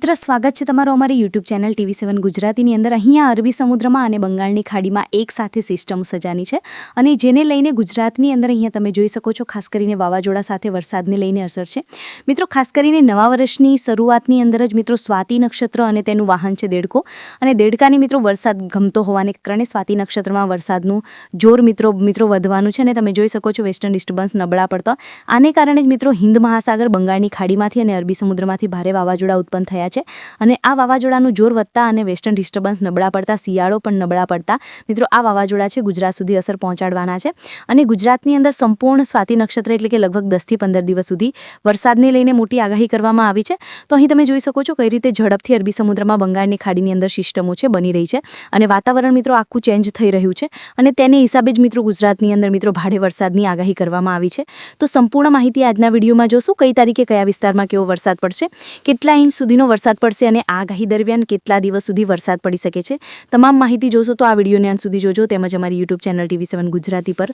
મિત્ર, સ્વાગત છે તમારો અમારી યુટ્યુબ ચેનલ ટીવી સેવન ગુજરાતીની અંદર. અહીંયા અરબી સમુદ્રમાં અને બંગાળની ખાડીમાં એક સાથે સિસ્ટમ સજાની છે અને જેને લઈને ગુજરાતની અંદર અહીંયા તમે જોઈ શકો છો, ખાસ કરીને વાવાઝોડા સાથે વરસાદને લઈને અસર છે. મિત્રો, ખાસ કરીને નવા વર્ષની શરૂઆતની અંદર જ મિત્રો, સ્વાતિ નક્ષત્ર અને તેનું વાહન છે દેડકો. અને દેડકાની મિત્રો, વરસાદ ગમતો હોવાને કારણે સ્વાતિ નક્ષત્રમાં વરસાદનું જોર મિત્રો મિત્રો વધવાનું છે અને તમે જોઈ શકો છો વેસ્ટર્ન ડિસ્ટર્બન્સ નબળા પડતા. આને કારણે જ મિત્રો હિન્દ મહાસાગર બંગાળની ખાડીમાંથી અને અરબી સમુદ્રમાંથી ભારે વાવાઝોડા ઉત્પન્ન થયા છે. અને આ વાવાઝોડાનું જોર વધતા અને વેસ્ટર્ન ડિસ્ટર્બન્સ નબળા પડતા, શિયાળો પણ નબળા પડતા, મિત્રો, આ વાવાઝોડા છે ગુજરાત સુધી અસર પહોંચાડવાના છે. અને ગુજરાતની અંદર સંપૂર્ણ સ્વાતિ નક્ષત્ર એટલે કે લગભગ દસથી પંદર દિવસ સુધી વરસાદને લઈને મોટી આગાહી કરવામાં આવી છે. તો અહીં તમે જોઈ શકો છો કઈ રીતે ઝડપથી અરબી સમુદ્રમાં બંગાળની ખાડીની અંદર સિસ્ટમો છે બની રહી છે. અને વાતાવરણ, મિત્રો, આખું ચેન્જ થઈ રહ્યું છે. અને તેને હિસાબે જ, મિત્રો, ગુજરાતની અંદર, મિત્રો, ભારે વરસાદની આગાહી કરવામાં આવી છે. તો સંપૂર્ણ માહિતી આજના વિડીયોમાં જોશું. કઈ તારીખે, કયા વિસ્તારમાં કેવો વરસાદ પડશે? કેટલા ઇંચ સુધીનો વરસાદ પડશે અને આગાહી દરમિયાન કેટલા દિવસ સુધી વરસાદ પડી શકે છે? તમામ માહિતી જોશો તો આ વિડીયોને અંત સુધી જોજો તેમજ અમારી YouTube channel TV seven Gujarati પર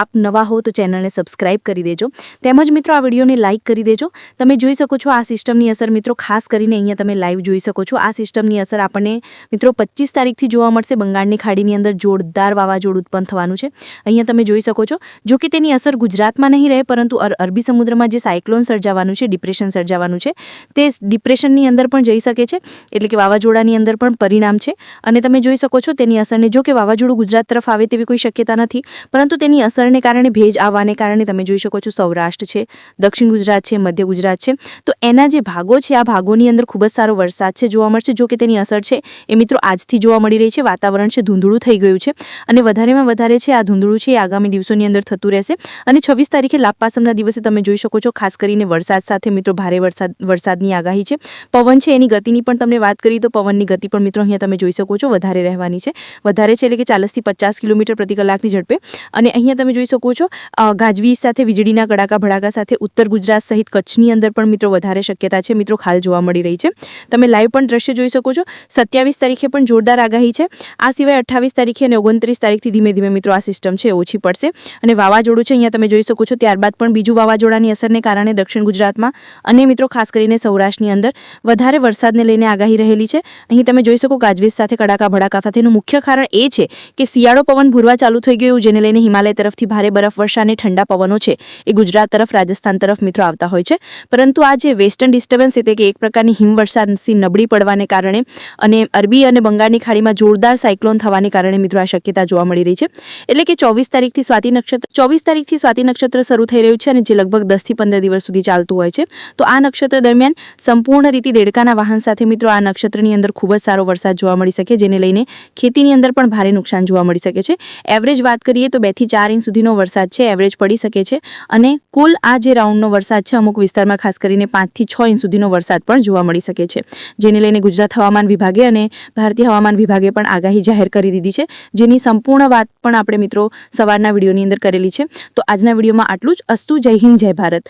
આપ નવા હો તો ચેનલને સબસ્ક્રાઇબ કરી દેજો. તેમજ મિત્રો, આ વિડીયોને લાઇક કરી દેજો. તમે જોઈ શકો છો આ સિસ્ટમની અસર મિત્રો, ખાસ કરીને અહીંયા તમે લાઈવ જોઈ શકો છો. આ સિસ્ટમની અસર આપણને મિત્રો પચીસ તારીખથી જોવા મળશે. બંગાળની ખાડીની અંદર જોરદાર વાવાઝોડું ઉત્પન્ન થવાનું છે. અહીંયા તમે જોઈ શકો છો. જો કે તેની અસર ગુજરાતમાં નહીં રહે, પરંતુ અરબી સમુદ્રમાં જે સાયક્લોન સર્જાવાનું છે, ડિપ્રેશન સર્જાવાનું છે, તે ડિપ્રેશનની અંદર પણ જઈ શકે છે. એટલે કે વાવાઝોડાની અંદર પણ પરિણામ છે. અને તમે જોઈ શકો છો તેની અસરને, જો કે વાવાઝોડું ગુજરાત તરફ આવે તેવી કોઈ શક્યતા નથી, પરંતુ તેની અસરને કારણે ભેજ આવવાને કારણે તમે જોઈ શકો છો સૌરાષ્ટ્ર છે, દક્ષિણ ગુજરાત છે, મધ્ય ગુજરાત છે. તો એના જે ભાગો છે, આ ભાગોની અંદર ખૂબ જ સારો વરસાદ છે જોવા મળશે. જો કે તેની અસર છે એ મિત્રો આજથી જોવા મળી રહી છે. વાતાવરણ છે ધૂંધળું થઈ ગયું છે અને વધારેમાં વધારે છે આ ધૂંધળું છે એ આગામી દિવસોની અંદર થતું રહેશે. અને છવ્વીસ તારીખે લાભપાસમના દિવસે તમે જોઈ શકો છો ખાસ કરીને વરસાદ સાથે મિત્રો ભારે વરસાદ, વરસાદની આગાહી છે. પવન છે એની ગતિની પણ તમને વાત કરી તો પવનની ગતિ પણ મિત્રો અહીંયા તમે જોઈ શકો છો વધારે રહેવાની છે. વધારે છે એટલે કે ચાલીસથી પચાસ કિલોમીટર પ્રતિ કલાકની ઝડપે. અને અહીંયા તમે જોઈ શકો છો. ગાજવીજ સાથે, વીજળીના કડાકા ભડાકા સાથે, ઉત્તર ગુજરાત સહિત કચ્છની અંદર પણ મિત્રો વધારે શક્યતા છે. મિત્રો ખાલ જોવા મળી રહી છે. તમે લાઈવ પણ દ્રશ્ય જોઈ શકો છો. સત્યાવીસ તારીખે પણ જોરદાર આગાહી છે. આ સિવાય અઠ્ઠાવીસ તારીખે અને ઓગણત્રીસ તારીખથી ધીમે ધીમે મિત્રો આ સિસ્ટમ છે ઓછી પડશે. અને વાવાઝોડું છે, અહીંયા તમે જોઈ શકો છો. ત્યારબાદ પણ બીજું વાવાઝોડાની અસરને કારણે દક્ષિણ ગુજરાતમાં અને મિત્રો ખાસ કરીને સૌરાષ્ટ્રની અંદર વધારે વરસાદને લઈને આગાહી રહેલી છે. અહીં તમે જોઈ શકો ગાજવીજ સાથે, કડાકા ભડાકા સાથેનું મુખ્ય કારણ એ છે કે શિયાળો પવન ભૂરવા ચાલુ થઈ ગયું જેને લઈને હિમાલય તરફથી ભારે બરફવર્ષા અને ઠંડા પવનો છે. એ ગુજરાત તરફ, રાજસ્થાન તરફ મિત્રો આવતા હોય છે. પરંતુ આ જે વેસ્ટર્ન ડિસ્ટર્બન્સ એટલે કે એક પ્રકારની હિમવર્ષાથી નબળી પડવાને કારણે અને અરબી અને બંગાળની ખાડીમાં જોરદાર સાયક્લોન થવાને કારણે મિત્રો આ શક્યતા જોવા મળી રહી છે. એટલે કે ચોવીસ તારીખથી સ્વાતિ નક્ષત્ર, ચોવીસ તારીખથી સ્વાતિ નક્ષત્ર શરૂ થઈ રહ્યું છે અને જે લગભગ દસથી પંદર દિવસ સુધી ચાલતું હોય છે. તો આ નક્ષત્ર દરમિયાન સંપૂર્ણ રીતે દેડકાના વાહન સાથે મિત્રો આ નક્ષત્રની અંદર ખૂબ જ સારો વરસાદ જોવા મળી શકે, જેને લઈને ખેતીની અંદર પણ ભારે નુકસાન જોવા મળી શકે છે. એવરેજ વાત કરીએ તો બેથી ચાર સુધીનો વરસાદ છે એવરેજ પડી શકે છે અને કુલ આ જે રાઉન્ડનો વરસાદ છે, અમુક વિસ્તારમાં ખાસ કરીને પાંચથી છ ઇંચ સુધીનો વરસાદ પણ જોવા મળી શકે છે. જેને લઈને ગુજરાત હવામાન વિભાગે અને ભારતીય હવામાન વિભાગે પણ આગાહી જાહેર કરી દીધી છે. જેની સંપૂર્ણ વાત પણ આપણે મિત્રો સવારના વિડીયોની અંદર કરેલી છે. તો આજના વિડીયોમાં આટલું જ. અસ્તુ જય હિન્દ, જય ભારત.